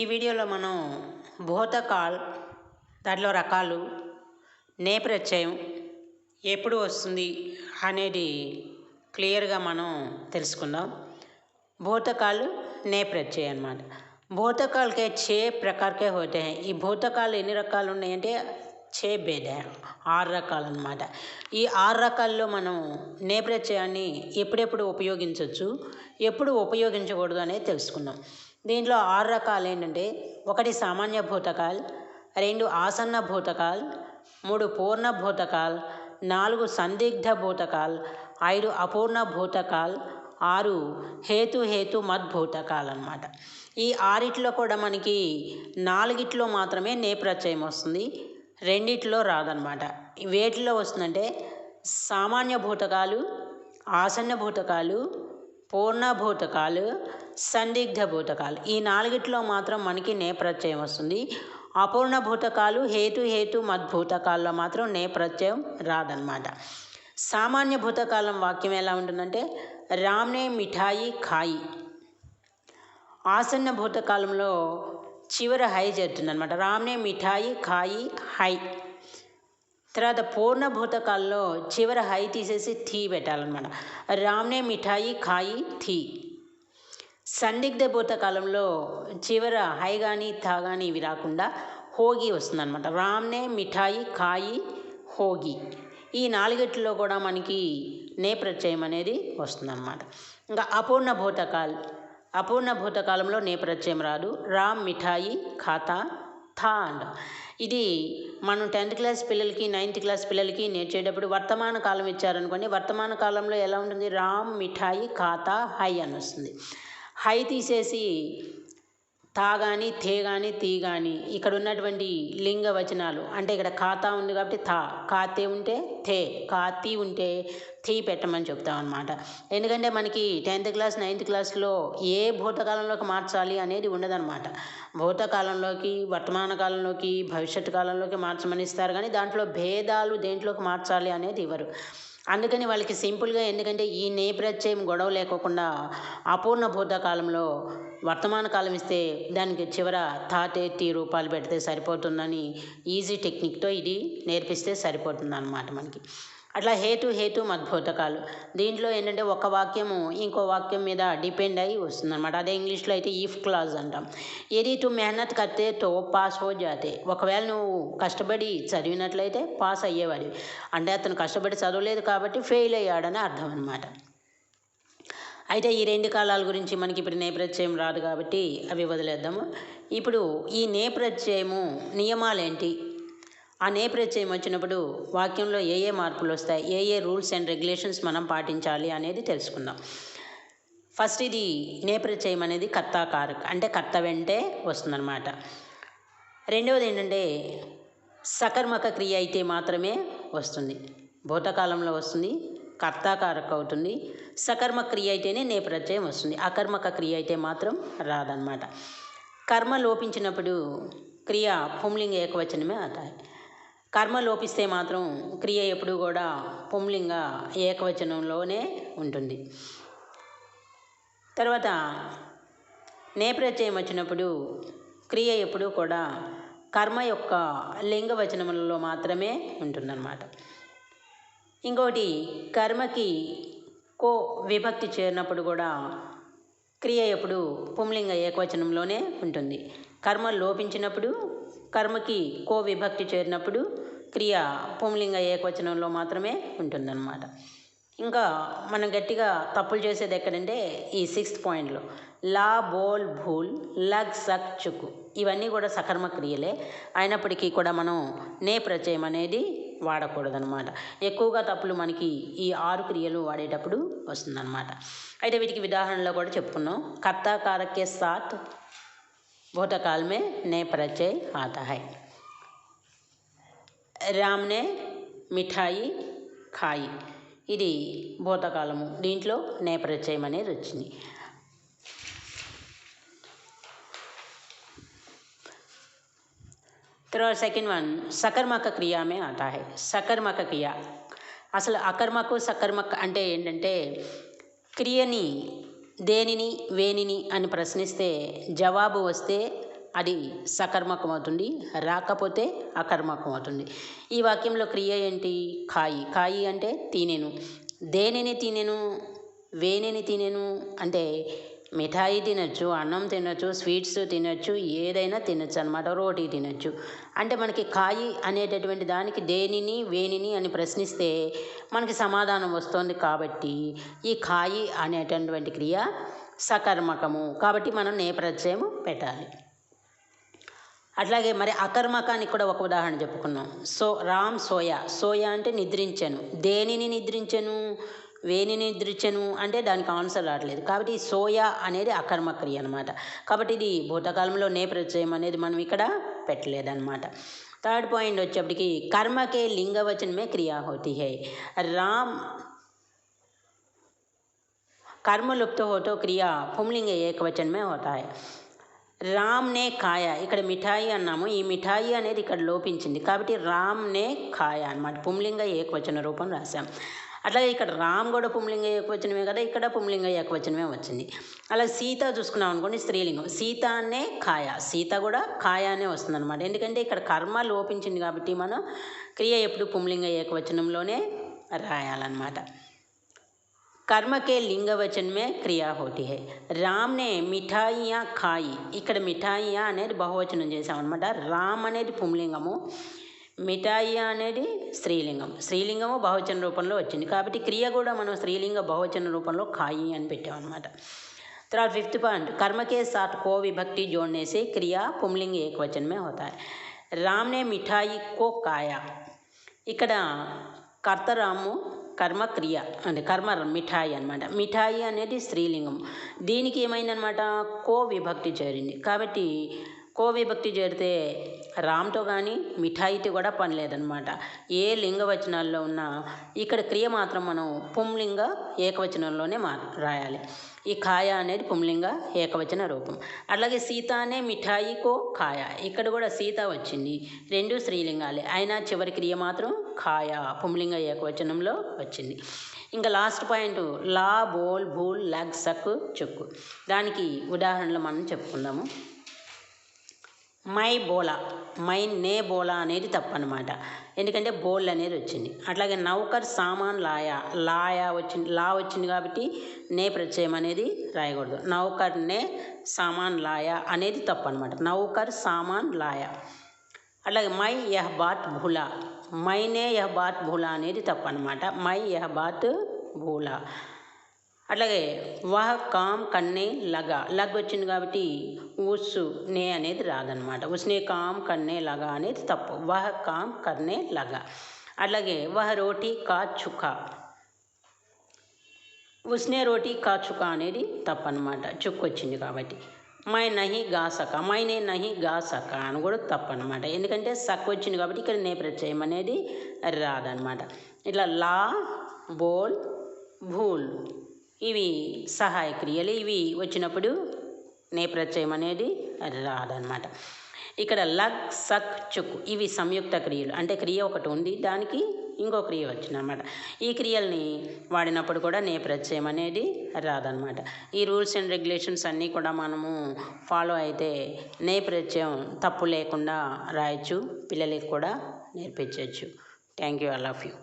ఈ వీడియోలో మనం భూతకాల్ దాంట్లో రకాలు నేప్రత్యయం ఎప్పుడు వస్తుంది అనేది క్లియర్గా మనం తెలుసుకుందాం. భూతకాలు నేప్రత్యయం అనమాట భూతకాలకే చే ప్రకారకే హోతే ఈ భూతకాలు ఎన్ని రకాలు ఉన్నాయంటే చే భేద ఆరు రకాలు అనమాట ఈ ఆరు రకాల్లో మనం నేప్రత్యయాన్ని ఎప్పుడెప్పుడు ఉపయోగించవచ్చు ఎప్పుడు ఉపయోగించకూడదు అనేది తెలుసుకుందాం. దీంట్లో ఆరు రకాలు ఏంటంటే ఒకటి సామాన్య భూతకాల్ రెండు ఆసన్న భూతకాల్ మూడు పూర్ణ భూతకాల్ నాలుగు సందిగ్ధ భూతకాల్ ఐదు అపూర్ణ భూతకాల్ ఆరు హేతు హేతు మద్భూతకాల్ అన్నమాట. ఈ ఆరిట్లో కూడా మనకి నాలుగిట్లో మాత్రమే నే ప్రత్యయం వస్తుంది రెండిట్లో రాదనమాట వేటిలో వస్తుందంటే సామాన్య భూతకాలు ఆసన్న భూతకాలు పూర్ణ భూతకాలు సందిగ్ధ భూతకాలు ఈ నాలుగిట్లో మాత్రం మనకి నే ప్రత్యయం వస్తుంది. అపూర్ణ భూతకాలు హేతు హేతు మద్భూతకాల్లో మాత్రం నే ప్రత్యయం రాదనమాట సామాన్య భూతకాలం వాక్యం ఎలా ఉంటుందంటే రామ్నే మిఠాయి ఖాయి. ఆసన్న భూతకాలంలో చివర హై చేరుతుంది రామ్నే మిఠాయి ఖాయి హై. తర్వాత పూర్ణ భూతకాల్లో చివర హై తీసేసి థీ పెట్టాలన్నమాట. రామ్నే మిఠాయి ఖాయి థీ. సందిగ్ధ భూతకాలంలో చివర హై కానీ తా కానీ ఇవి రాకుండా హోగి వస్తుందన్నమాట. రామ్నే మిఠాయి ఖాయి హోగి. ఈ నాలుగిట్లో కూడా మనకి నే ప్రత్యయం అనేది వస్తుందన్నమాట. ఇంకా అపూర్ణ భూతకాల్ అపూర్ణ భూతకాలంలో నే ప్రత్యయం రాదు. రామ్ మిఠాయి ఖాతా థా అంట. ఇది మనం టెన్త్ క్లాస్ పిల్లలకి నైన్త్ క్లాస్ పిల్లలకి నేర్చేటప్పుడు వర్తమాన కాలం ఇచ్చారనుకోండి వర్తమాన కాలంలో ఎలా ఉంటుంది? రామ్ మిఠాయి ఖాతా హై అని వస్తుంది. హై తీసేసి తా కానీ తే కానీ తీ కానీ ఇక్కడ ఉన్నటువంటి లింగ వచనాలు అంటే ఇక్కడ ఖాతా ఉంది కాబట్టి తా ఖాతే ఉంటే థే. కాతి ఉంటే థీ పెట్టమని చెప్తాం అనమాట ఎందుకంటే మనకి టెన్త్ క్లాస్ నైన్త్ క్లాస్లో ఏ భూతకాలంలోకి మార్చాలి అనేది ఉండదన్నమాట. భూతకాలంలోకి వర్తమాన కాలంలోకి భవిష్యత్తు కాలంలోకి మార్చమని ఇస్తారు కానీ దాంట్లో భేదాలు దేంట్లోకి మార్చాలి అనేది ఇవ్వరు. అందుకని వాళ్ళకి సింపుల్గా ఎందుకంటే ఈ నేప్రత్యయం గొడవ లేకోకుండా అపూర్ణ భూతకాలంలో వర్తమాన కాలం ఇస్తే దానికి చివర తాతే టీ రూపాలు పెడితే సరిపోతుందని ఈజీ టెక్నిక్తో ఇది నేర్పిస్తే సరిపోతుంది అనమాట మనకి. అట్లా హేతు హేతు మద్భూతకాలు. దీంట్లో ఏంటంటే ఒక వాక్యము ఇంకో వాక్యం మీద డిపెండ్ అయి వస్తుందన్నమాట. అదే ఇంగ్లీష్లో అయితే ఈఫ్ క్లాజ్ అంటాం. ఏది తు మెహనత్ కర్తే తో పాస్ హో జాతే. ఒకవేళ నువ్వు కష్టపడి చదివినట్లయితే పాస్ అయ్యేవాడివి. అంటే అతను కష్టపడి చదవలేదు కాబట్టి ఫెయిల్ అయ్యాడని అర్థం అనమాట అయితే ఈ రెండు కాలాల గురించి మనకి ఇప్పుడు నేప్రత్యయం రాదు కాబట్టి అవి వదిలేద్దాము. ఇప్పుడు ఈ నేప్రత్యయము నియమాలేంటి? ఆ నేప్రత్యయం వచ్చినప్పుడు వాక్యంలో ఏ ఏ మార్పులు వస్తాయి? ఏ ఏ రూల్స్ అండ్ రెగ్యులేషన్స్ మనం పాటించాలి అనేది తెలుసుకుందాం. ఫస్ట్ ఇది నేప్రత్యయం అనేది కర్తాకారక అంటే కర్త వెంటే వస్తుందన్నమాట. రెండవది ఏంటంటే సకర్మక క్రియ అయితే మాత్రమే వస్తుంది. భూతకాలంలో వస్తుంది కర్తాకారక అవుతుంది. సకర్మ క్రియ అయితేనే నేప్రత్యయం వస్తుంది. అకర్మక క్రియ అయితే మాత్రం రాదనమాట కర్మ లోపించినప్పుడు క్రియ పుంలింగ ఏకవచనమే అవుతాయి. కర్మ లోపిస్తే మాత్రం క్రియ ఎప్పుడు కూడా పుంలింగ ఏకవచనంలోనే ఉంటుంది. తర్వాత నేప్రత్యయం వచ్చినప్పుడు క్రియ ఎప్పుడూ కూడా కర్మ యొక్క లింగవచనములలో మాత్రమే ఉంటుందన్నమాట. ఇంకోటి కర్మకి కో విభక్తి చేరినప్పుడు కూడా క్రియ ఎప్పుడు పుంలింగ ఏకవచనంలోనే ఉంటుంది. కర్మ లోపించినప్పుడు కర్మకి కో విభక్తి చేరినప్పుడు క్రియ పుంలింగ ఏకవచనంలో మాత్రమే ఉంటుందన్నమాట. ఇంకా మనం గట్టిగా తప్పులు చేసేది ఎక్కడంటే ఈ సిక్స్త్ పాయింట్లో. లా బోల్ భూల్ లగ్ సక్ చుకు. ఇవన్నీ కూడా సకర్మ క్రియలే. అయినప్పటికీ కూడా మనం నే ప్రచయం అనేది వాడకూడదనమాట ఎక్కువగా తప్పులు మనకి ఈ ఆరు క్రియలు వాడేటప్పుడు వస్తుందన్నమాట. అయితే వీటికి ఉదాహరణలో కూడా చెప్పుకున్నాం. కర్తాకారకే సాత్ భూతకాలమే నే ప్రచయ్ రామ్నే మిఠాయి ఖాయి. ఇది భూతకాలము. దీంట్లో నే అనేది వచ్చింది. తర్వాత సెకండ్ వన్ సకర్మక క్రియ మే ఆతా హై. సకర్మక క్రియ. అసలు అకర్మకు సకర్మక అంటే ఏంటంటే క్రియని దేనిని వేనిని అని ప్రశ్నిస్తే జవాబు వస్తే అది సకర్మకం అవుతుంది రాకపోతే అకర్మకం అవుతుంది ఈ వాక్యంలో క్రియ ఏంటి? కాయి కాయి అంటే తినేను. దేనిని తినేను? వేనిని తినేను. అంటే మిఠాయి తినచ్చు అన్నం తినచ్చు స్వీట్స్ తినచ్చు ఏదైనా తినచ్చు అనమాట రోటీ తినచ్చు. అంటే మనకి కాయి అనేటటువంటి దానికి దేనిని వేనిని అని ప్రశ్నిస్తే మనకి సమాధానం వస్తుంది కాబట్టి ఈ కాయి అనేటటువంటి క్రియ సకర్మకము. కాబట్టి మనం నేప్రత్యయము పెట్టాలి. అట్లాగే మరి అకర్మకానికి కూడా ఒక ఉదాహరణ చెప్పుకున్నాం. So Ram soya. సోయా అంటే నిద్రించాను. దేనిని నిద్రించను? వేణిని నిద్రించను? అంటే దానికి ఆన్సర్ రావట్లేదు. కాబట్టి సోయా అనేది అకర్మక్రియ అనమాట కాబట్టి ఇది భూతకాలంలో నేపథ్యం అనేది మనం ఇక్కడ పెట్టలేదన్నమాట. థర్డ్ పాయింట్ వచ్చేప్పటికి కర్మకే లింగవచనమే క్రియా హోతి రామ్ కర్మలుప్త लुप्त క్రియా పుంలింగ ఏకవచనమే అవుతాయి రామ్ నే కాయ. ఇక్కడ మిఠాయి అన్నాము. ఈ మిఠాయి అనేది ఇక్కడ లోపించింది. కాబట్టి రామ్నే కాయ అనమాట పుంలింగ ఏకవచన రూపం రాశాం. అట్లాగే ఇక్కడ రామ్ కూడా పుంలింగ ఏకవచనమే కదా? ఇక్కడ పుంలింగ ఏకవచనమే వచ్చింది. అలా సీత చూసుకున్నాం అనుకోండి స్త్రీలింగం. సీత అనే కాయ. సీత కూడా కాయ అనే వస్తుంది అనమాట ఎందుకంటే ఇక్కడ కర్మ లోపించింది కాబట్టి మనం క్రియ ఎప్పుడు పుంలింగ ఏకవచనంలోనే రాయాలన్నమాట. कर्म के लिंग वचन में क्रिया होती है। राम ने मिठाइया खाई। इकड मिठाइया अने बहुवचन चसा राम अने पुमलिंगम मिठाइया अने स्त्रीलिंग स्त्रीलिंग बहुवचन रूप में वचिंद काबी क्रिया मन स्त्रीलिंग बहुवचन रूप में खाई अट्ठा तर फिफ्त पाइंट, कर्म के साथ को विभक्ति जोड़ने से क्रिया पुमलिंग एक वचन में होता है। राम ने मिठाई को काया इकड़ कर्तरा కర్మక్రియ అంటే కర్మ మిఠాయి అనమాట మిఠాయి అనేది స్త్రీలింగం. దీనికి ఏమైందనమాట కో విభక్తి చేరింది. కాబట్టి కోవి భక్తి చేరితే రామ్తో కానీ మిఠాయితో కూడా పని లేదనమాట ఏ లింగ వచనాల్లో ఉన్నా ఇక్కడ క్రియ మాత్రం మనం పుంలింగ ఏకవచనంలోనే మా రాయాలి. ఈ కాయ అనేది పుంలింగ ఏకవచన రూపం. అట్లాగే సీత అనే మిఠాయికో కాయ ఇక్కడ కూడా సీత వచ్చింది. రెండు స్త్రీలింగాలే. అయినా చివరి క్రియ మాత్రం కాయ పుంలింగ ఏకవచనంలో వచ్చింది. ఇంకా లాస్ట్ పాయింట్ లా బోల్ భూల్ లగ్ సక్ చుక్కు. దానికి ఉదాహరణలు మనం చెప్పుకుందాము. మై బోలా మై నే బోలా అనేది తప్పనమాట. ఎందుకంటే బోల్ అనేది వచ్చింది. అట్లాగే నౌకర్ సామాన్ లాయా లాయా వచ్చింది లా వచ్చింది కాబట్టి నే ప్రత్యయం అనేది రాయకూడదు. నౌకర్ నే సామాన్ లాయా అనేది తప్పు అనమాట నౌకర్ సామాన్ లాయా. అట్లాగే మై యహ్ బాత్ భూలా మైనే యహ్ బాత్ భూలా అనేది తప్పనమాట. మై యహ్ బాత్ భూలా అట్లాగే వహ కామ్ కన్నే లగా. లగ్ వచ్చింది కాబట్టి ఉస్సు నే అనేది రాదనమాట ఉస్నే కామ్ కన్నే లగా అనేది తప్పు. వహ కామ్ కన్నే లగా. అట్లాగే వహ రోటీ కా చుకా ఉస్నే రోటీ కా చుకా అనేది తప్పు అనమాట చుక్కు వచ్చింది కాబట్టి. మై నహి గాసక మైనే నహి గాసక అని కూడా తప్పు అనమాట ఎందుకంటే సక్ వచ్చింది కాబట్టి ఇక్కడ నే ప్రత్యయం అనేది రాదనమాట ఇట్లా లా బోల్ భూల్. ఇవి సహాయ క్రియలు. ఇవి వచ్చినప్పుడు నేప్రత్యయం అనేది రాదనమాట ఇక్కడ లక్ సక్ చుక్ ఇవి సంయుక్త క్రియలు. అంటే క్రియ ఒకటి ఉంది దానికి ఇంకో క్రియ వచ్చిందనమాట ఈ క్రియల్ని వాడినప్పుడు కూడా నేప్రత్యయం అనేది రాదనమాట ఈ రూల్స్ అండ్ రెగ్యులేషన్స్ అన్నీ కూడా మనము ఫాలో అయితే నేప్రత్యయం తప్పు లేకుండా రాయొచ్చు పిల్లలకి కూడా నేర్పించవచ్చు thank you I love you.